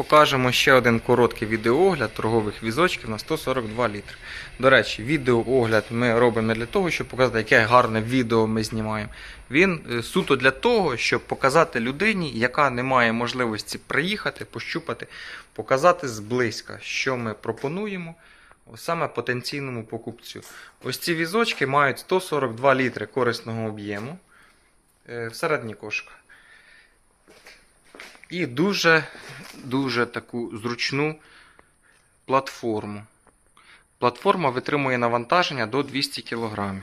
покажемо ще один короткий відеоогляд торгових візочків на 142 літри. До речі, відеоогляд ми робимо не для того, щоб показати, яке гарне відео ми знімаємо. Він е, суто для того, щоб показати людині, яка не має можливості приїхати, пощупати, показати зблизька, що ми пропонуємо. Саме потенційному покупцю. Ось ці візочки мають 142 літри корисного об'єму е, всередині кошика. І дуже, дуже таку зручну платформу. Платформа витримує навантаження до 200 кг.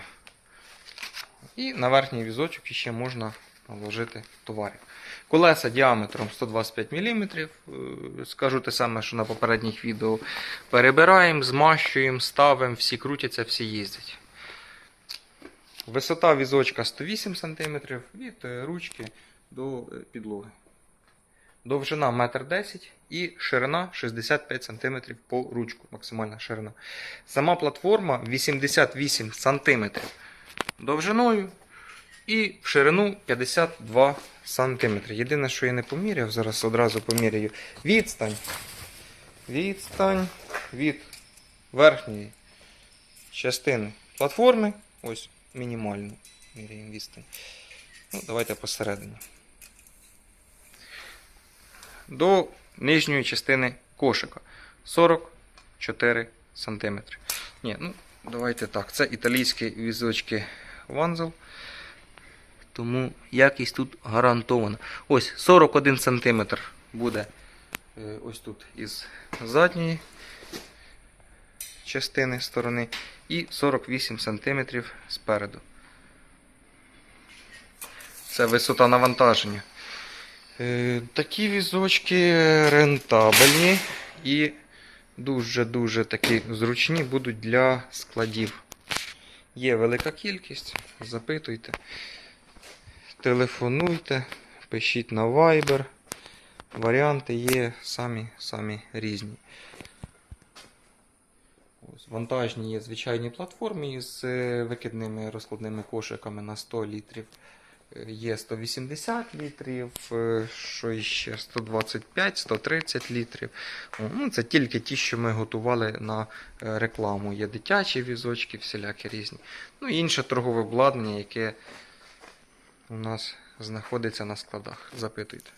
І на верхній візочок ще можна вложити товарів. Колеса діаметром 125 мм. е, Скажу те саме, що на попередніх відео. Перебираємо, змащуємо, ставимо, всі крутяться, всі їздять. Висота візочка 108 см від е, ручки до е, підлоги. Довжина 1,10 м і ширина 65 см по ручку, максимальна ширина. Сама платформа 88 см довжиною і в ширину 52 см. Єдине, що я не поміряв, зараз одразу поміряю відстань. Відстань від верхньої частини платформи. Ось мінімальну міряємо відстань. Ну, давайте посередині до нижньої частини кошика 44 см. Ні, ну, давайте так. Це італійські візочки Ванзел. Тому якість тут гарантована. Ось 41 см буде е, ось тут із задньої частини сторони і 48 см спереду. Це висота навантаження. Е, Такі візочки рентабельні і дуже-дуже такі зручні будуть для складів. Є велика кількість, запитуйте, телефонуйте, пишіть на Viber. Варіанти є самі самі різні. Ось, вантажні є звичайні платформи з е, викидними розкладними кошиками на 100 літрів. Є 180 літрів, е, що ще 125, 130 літрів. Ну, це тільки ті, що ми готували на е, рекламу. Є дитячі візочки, всілякі різні. Ну і інше торгове обладнання, яке у нас знаходиться на складах. Запитуйте.